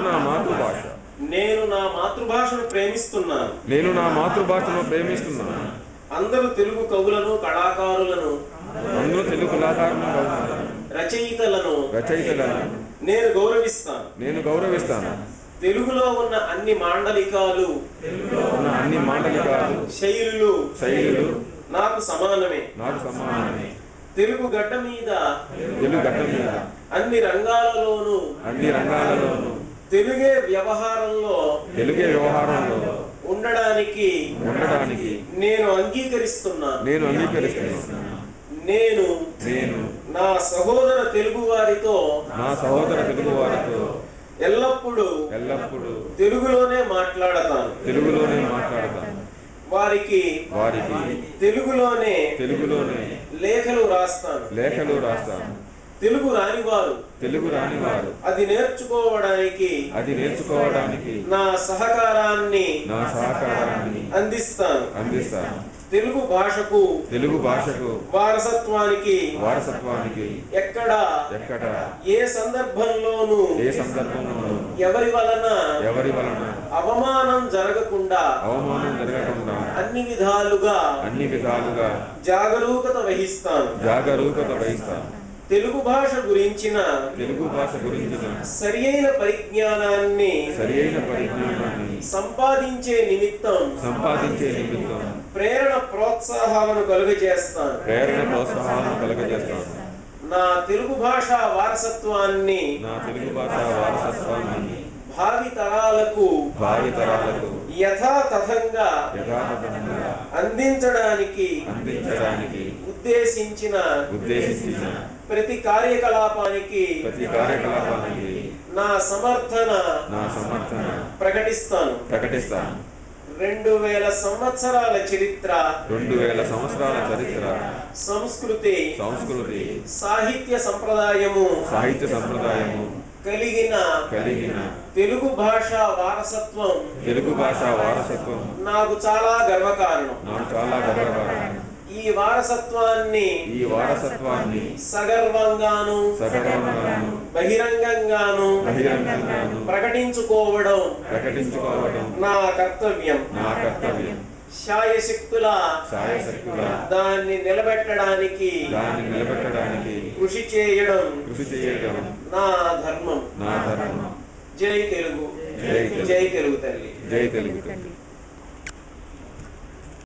నా మాతృభాష. నేను నా మాతృభాషను ప్రేమిస్తున్నాను. నేను నా మాతృభాషను ప్రేమిస్తున్నాను. అందరూ తెలుగు కవులను కళాకారులను అందులో తెలుగు కళాకారులను. రచయితలను రచయితలను నేను గౌరవిస్తాను. నేను గౌరవిస్తాను. తెలుగులో ఉన్న అన్ని మాండలికాలు ఉన్న అన్ని మాండలికాలు శైలులు శైలులు నాకు సమానమే. నాకు సమానమే. తెలుగు గడ్డ మీద తెలుగు గడ్డ మీద అన్ని రంగాలలోనూ అన్ని రంగాలలోనూ తెలుగే వ్యవహారంలో తెలుగే వ్యవహారంలో ఉండడానికి ఉండడానికి నేను అంగీకరిస్తున్నాను. నేను అంగీకరిస్తున్నాను. నేను నేను నా సహోదర తెలుగు వారితో నా సహోదర తెలుగు వారితో ఎల్లప్పుడూ ఎల్లప్పుడూ తెలుగులోనే మాట్లాడతాను. తెలుగులోనే మాట్లాడతాను. వారికి వారికి తెలుగులోనే తెలుగులోనే లేఖలు రాస్తాను. లేఖలు రాస్తాను. తెలుగు రానివారు. తెలుగు రాని వారు అది నేర్చుకోవడానికి అది నేర్చుకోవడానికి నా సహకారాన్ని నా సహకారాన్ని అందిస్తాను. అందిస్తాను. తెలుగు భాషకు తెలుగు భాషకు వారసత్వానికి వారసత్వానికి ఎక్కడ ఎక్కడ ఏ సందర్భంలోనూ ఏ సందర్భంలోనూ ఎవరి వలన ఎవరి వలన అవమానం జరగకుండా అవమానం జరగకుండా అన్ని విధాలుగా అన్ని విధాలుగా జాగరూకత వహిస్తాను. జాగరూకత వహిస్తాను. తెలుగు భాష గురించిన తెలుగు భాష గురించిన సరియైన పరిజ్ఞానాన్ని సరియైన పరిజ్ఞానాన్ని సంపాదించే నిమిత్తం సంపాదించే నిమిత్తం ప్రేరణ ప్రోత్సాహాలను కలుగజేస్తాను. ప్రేరణ ప్రోత్సాహాలను కలగజేస్తాను. నా తెలుగు భాష వారసత్వాన్ని నా తెలుగు భాష వారసత్వాన్ని భావి తరాలకు భావి తరాలకు యథాతథంగా యథాతథంగా అందించడానికి అందించడానికి ఉద్దేశించిన ఉద్దేశించిన ప్రతి కార్యకలాపానికి ప్రతి కార్యకలాపానికి నా సమర్థన నా సమర్థన ప్రకటిస్తాను. ప్రకటిస్తాను. రెండు వేల సంవత్సరాల చరిత్ర రెండు వేల సంవత్సరాల చరిత్ర సంస్కృతి సంస్కృతి సాహిత్య సంప్రదాయము సాహిత్య సంప్రదాయము కలిగిన కలిగిన తెలుగు భాష వారసత్వం తెలుగు భాష వారసత్వం నాకు చాలా గర్వకారణం. నాకు చాలా గర్వకారణం. ఈ వారసత్వాన్ని ఈ వారసత్వాన్ని సగర్వంగాను సగర్వంగాను బహిరంగంగాను బహిరంగంగాను ప్రకటించుకోవడం ప్రకటించుకోవడం నా కర్తవ్యం. నా కర్తవ్యం. శాయశక్తుల సాయశక్తుల దాన్ని నిలబెట్టడానికి దాన్ని నిలబెట్టడానికి కృషి చేయడం. కృషి చేయడం. నా ధర్మం. నా ధర్మం. జై తెలుగు. జై తెలుగు. తల్లి. జై తెలుగు తల్లి.